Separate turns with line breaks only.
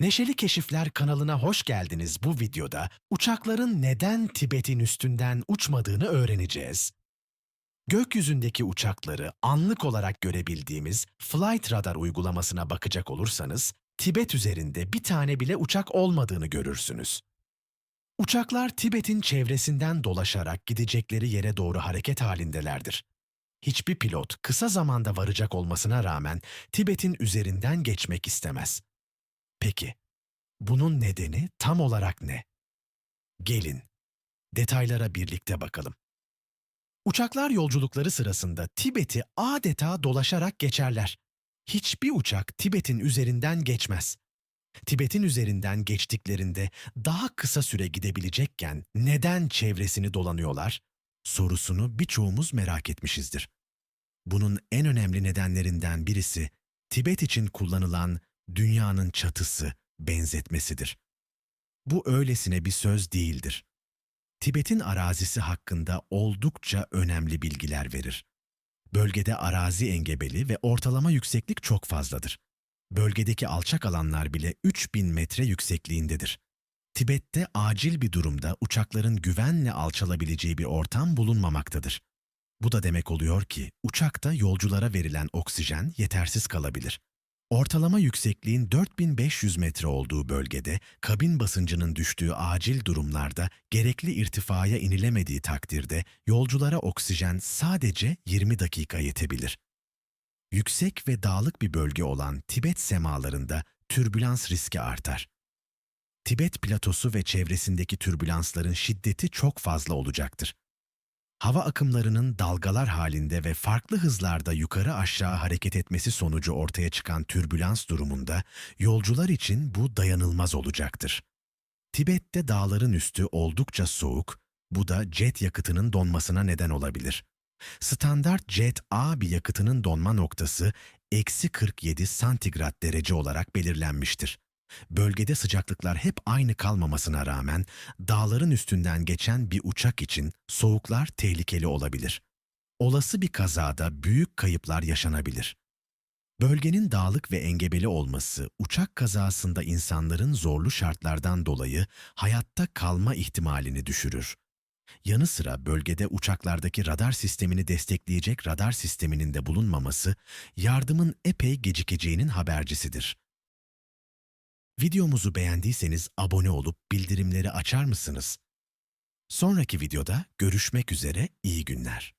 Neşeli Keşifler kanalına hoş geldiniz. Bu videoda uçakların neden Tibet'in üstünden uçmadığını öğreneceğiz. Gökyüzündeki uçakları anlık olarak görebildiğimiz Flight Radar uygulamasına bakacak olursanız, Tibet üzerinde bir tane bile uçak olmadığını görürsünüz. Uçaklar Tibet'in çevresinden dolaşarak gidecekleri yere doğru hareket halindelerdir. Hiçbir pilot kısa zamanda varacak olmasına rağmen Tibet'in üzerinden geçmek istemez. Peki, bunun nedeni tam olarak ne? Gelin, detaylara birlikte bakalım. Uçaklar yolculukları sırasında Tibet'i adeta dolaşarak geçerler. Hiçbir uçak Tibet'in üzerinden geçmez. Tibet'in üzerinden geçtiklerinde daha kısa süre gidebilecekken neden çevresini dolanıyorlar? Sorusunu birçoğumuz merak etmişizdir. Bunun en önemli nedenlerinden birisi Tibet için kullanılan dünyanın çatısı benzetmesidir. Bu öylesine bir söz değildir. Tibet'in arazisi hakkında oldukça önemli bilgiler verir. Bölgede arazi engebeli ve ortalama yükseklik çok fazladır. Bölgedeki alçak alanlar bile 3000 metre yüksekliğindedir. Tibet'te acil bir durumda uçakların güvenle alçalabileceği bir ortam bulunmamaktadır. Bu da demek oluyor ki uçakta yolculara verilen oksijen yetersiz kalabilir. Ortalama yüksekliğin 4500 metre olduğu bölgede kabin basıncının düştüğü acil durumlarda gerekli irtifaya inilemediği takdirde yolculara oksijen sadece 20 dakika yetebilir. Yüksek ve dağlık bir bölge olan Tibet semalarında türbülans riski artar. Tibet platosu ve çevresindeki türbülansların şiddeti çok fazla olacaktır. Hava akımlarının dalgalar halinde ve farklı hızlarda yukarı aşağı hareket etmesi sonucu ortaya çıkan türbülans durumunda yolcular için bu dayanılmaz olacaktır. Tibet'te dağların üstü oldukça soğuk, bu da jet yakıtının donmasına neden olabilir. Standart Jet A bir yakıtının donma noktası eksi 47 santigrat derece olarak belirlenmiştir. Bölgede sıcaklıklar hep aynı kalmamasına rağmen dağların üstünden geçen bir uçak için soğuklar tehlikeli olabilir. Olası bir kazada büyük kayıplar yaşanabilir. Bölgenin dağlık ve engebeli olması uçak kazasında insanların zorlu şartlardan dolayı hayatta kalma ihtimalini düşürür. Yanı sıra bölgede uçaklardaki radar sistemini destekleyecek radar sisteminin de bulunmaması yardımın epey gecikeceğinin habercisidir. Videomuzu beğendiyseniz abone olup bildirimleri açar mısınız? Sonraki videoda görüşmek üzere iyi günler.